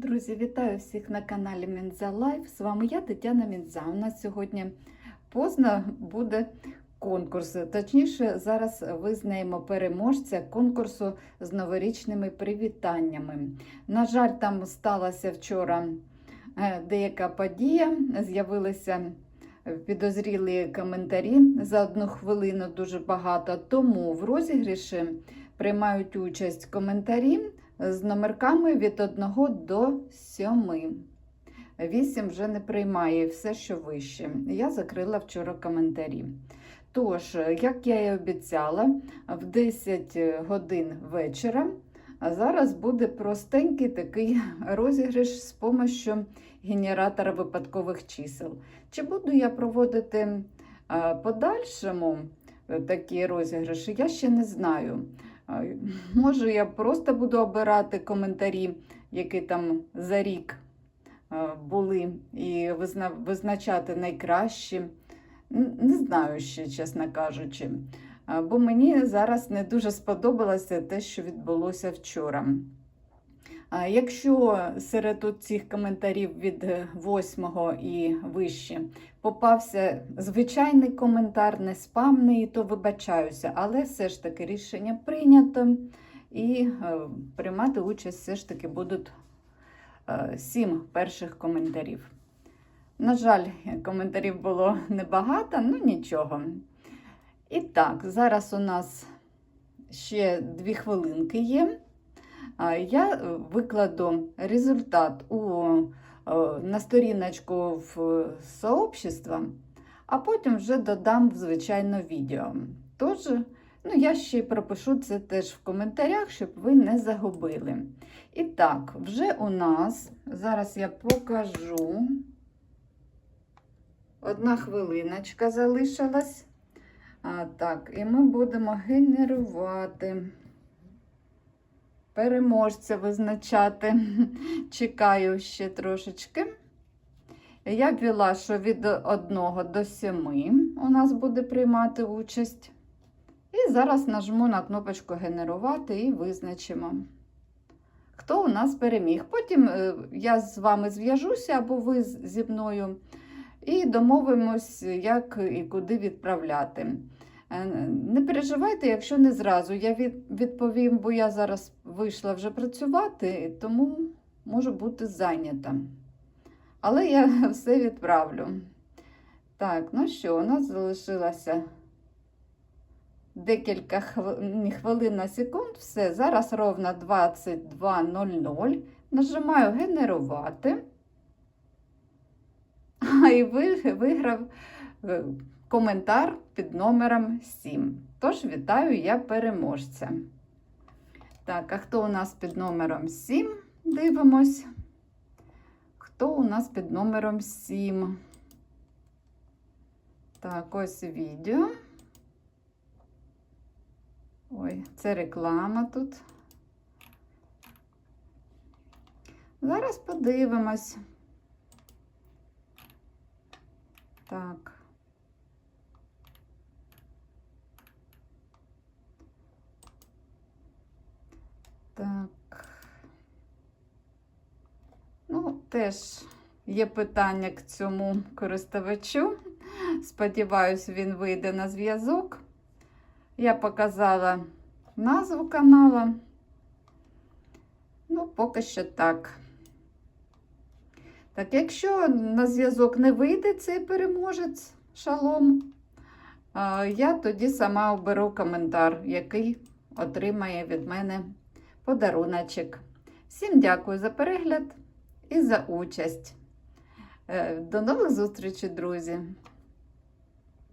Друзі, вітаю всіх на каналі Мінза Лайф. З вами я, Тетяна Мінза. У нас сьогодні поздно буде конкурс. Точніше, зараз визнаємо переможця конкурсу з новорічними привітаннями. На жаль, там сталася вчора е, деяка подія, з'явилися підозрілі коментарі за одну хвилину дуже багато. Тому в розігріші приймають участь коментарі з номерками від 1 до 7. 8 вже не приймає все, що вище. Я закрила вчора коментарі. Тож, як я і обіцяла, в 10 годин вечора зараз буде простенький такий розіграш з допомогою генератора випадкових чисел. Чи буду я проводити подальшому е, такі розіграші, я ще не знаю. Може, я просто буду обирати коментарі, які там за рік були, і визначати найкращі. Не знаю ще, чесно кажучи. Бо мені зараз не дуже сподобалося те, що відбулося вчора. Якщо серед цих коментарів від 8 і вище попався звичайний коментар, не спамний, то вибачаюся, але все ж таки рішення прийнято і е, приймати участь все ж таки будуть е, сім перших коментарів. На жаль, коментарів було небагато, ну нічого. І так, зараз у нас ще дві хвилинки є. Я е, викладу результат у, е, на сторіночку в сообщество, а потім вже додам звичайно відео. Тож, ну, я ще пропишу це теж в коментарях, щоб ви не загубили. І так, вже у нас, зараз я покажу. Одна хвилиночка залишилась. А, так, і ми будемо генерувати переможця визначати. Чекаю ще трошечки. Я ввела, що від 1 до 7 у нас буде приймати участь. І зараз нажму на кнопочку Генерувати і визначимо, хто у нас переміг. Потім е, я з вами зв'яжуся або ви зі мною і домовимось, як і куди відправляти. Е, Не переживайте, якщо не зразу. Я відповім, бо я зараз вийшла вже працювати, тому можу бути зайнята. Але я все відправлю. Так, ну що, у нас залишилося декілька хвилин, хвилин на секунд. Все, зараз ровно 22.00. Нажимаю генерувати. А і виграв е, коментар під номером 7. Тож вітаю я переможця. Так, а хто у нас під номером 7? Дивимось. Хто у нас під номером 7? Так, ось відео. Ой, це реклама тут. Зараз подивимось. Так. Так. Ну, теж є питання к цьому користувачу. Сподіваюсь, він вийде на зв'язок. Я показала назву канала. Ну, поки що так. Так, якщо на зв'язок не вийде цей переможець шалом, я тоді сама оберу коментар, який отримає від мене подаруночок. Всім дякую за перегляд і за участь. Е, До нових зустрічей, друзі!